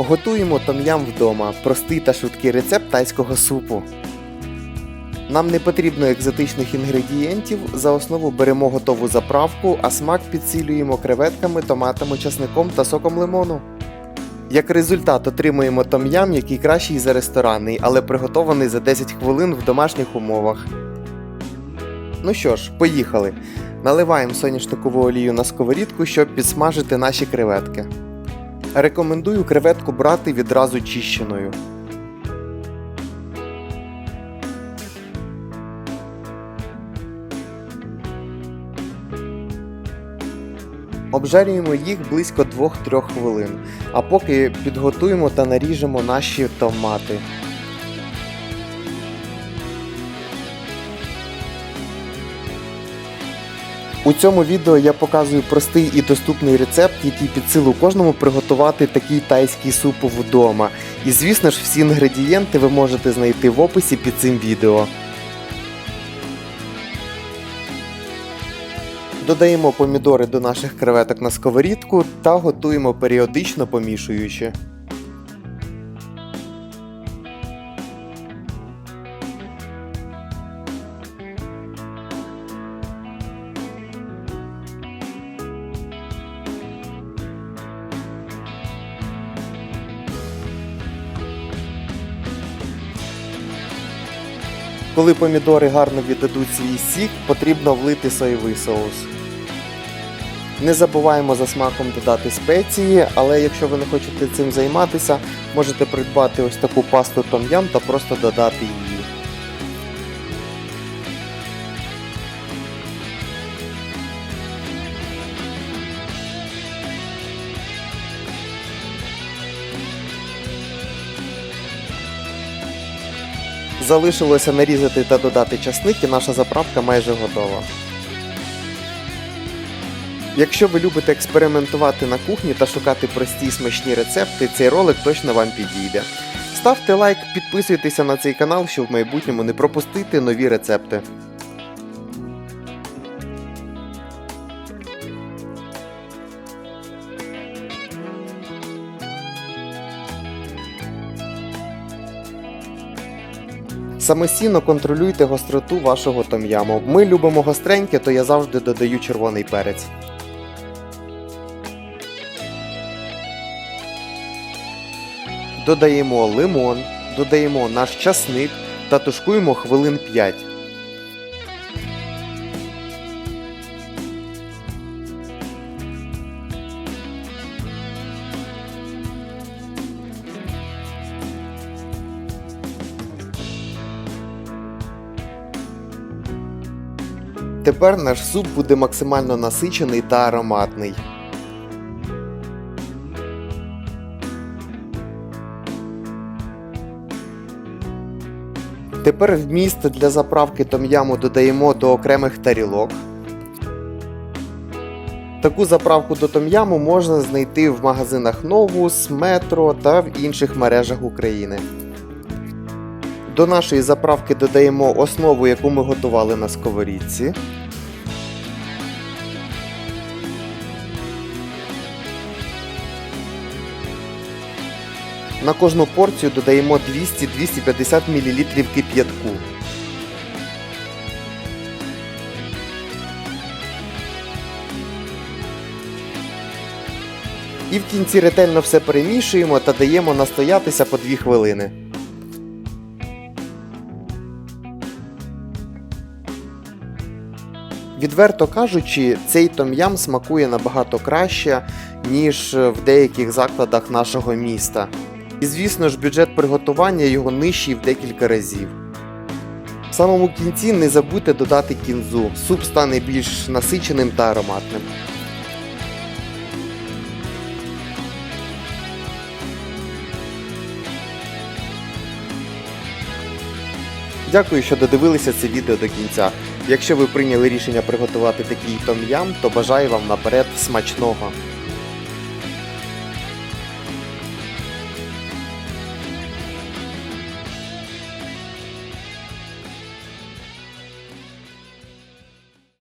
Готуємо том'ям вдома. Простий та швидкий рецепт тайського супу. Нам не потрібно екзотичних інгредієнтів. За основу беремо готову заправку, а смак підсилюємо креветками, томатами, часником та соком лимону. Як результат отримуємо том'ям, який кращий за ресторанний, але приготований за 10 хвилин в домашніх умовах. Ну що ж, поїхали. Наливаємо соняшникову олію на сковорідку, щоб підсмажити наші креветки. Рекомендую креветку брати відразу чищеною. Обжарюємо їх близько 2-3 хвилин, а поки підготуємо та наріжемо наші томати. У цьому відео я показую простий і доступний рецепт, який під силу кожному приготувати такий тайський суп вдома. І звісно ж, всі інгредієнти ви можете знайти в описі під цим відео. Додаємо помідори до наших креветок на сковорідку та готуємо періодично помішуючи. Коли помідори гарно віддадуть свій сік, потрібно влити соєвий соус. Не забуваємо за смаком додати спеції, але якщо ви не хочете цим займатися, можете придбати ось таку пасту том-ям та просто додати її. Залишилося нарізати та додати часник і наша заправка майже готова. Якщо ви любите експериментувати на кухні та шукати прості і смачні рецепти, цей ролик точно вам підійде. Ставте лайк, підписуйтеся на цей канал, щоб в майбутньому не пропустити нові рецепти. Самостійно контролюйте гостроту вашого том'яму. Ми любимо гостреньке, то я завжди додаю червоний перець. Додаємо лимон, додаємо наш часник та тушкуємо хвилин 5. Тепер наш суп буде максимально насичений та ароматний. Тепер вміст для заправки том'яму додаємо до окремих тарілок. Таку заправку до том'яму можна знайти в магазинах Novus, Metro та в інших мережах України. До нашої заправки додаємо основу, яку ми готували на сковорідці. На кожну порцію додаємо 200-250 мл кип'ятку. І в кінці ретельно все перемішуємо та даємо настоятися по 2 хвилини. Відверто кажучи, цей том'ям смакує набагато краще, ніж в деяких закладах нашого міста. І звісно ж, бюджет приготування його нижчий в декілька разів. В самому кінці не забудьте додати кінзу, суп стане більш насиченим та ароматним. Дякую, що додивилися це відео до кінця. Якщо ви прийняли рішення приготувати такий том-ям, то бажаю вам наперед смачного.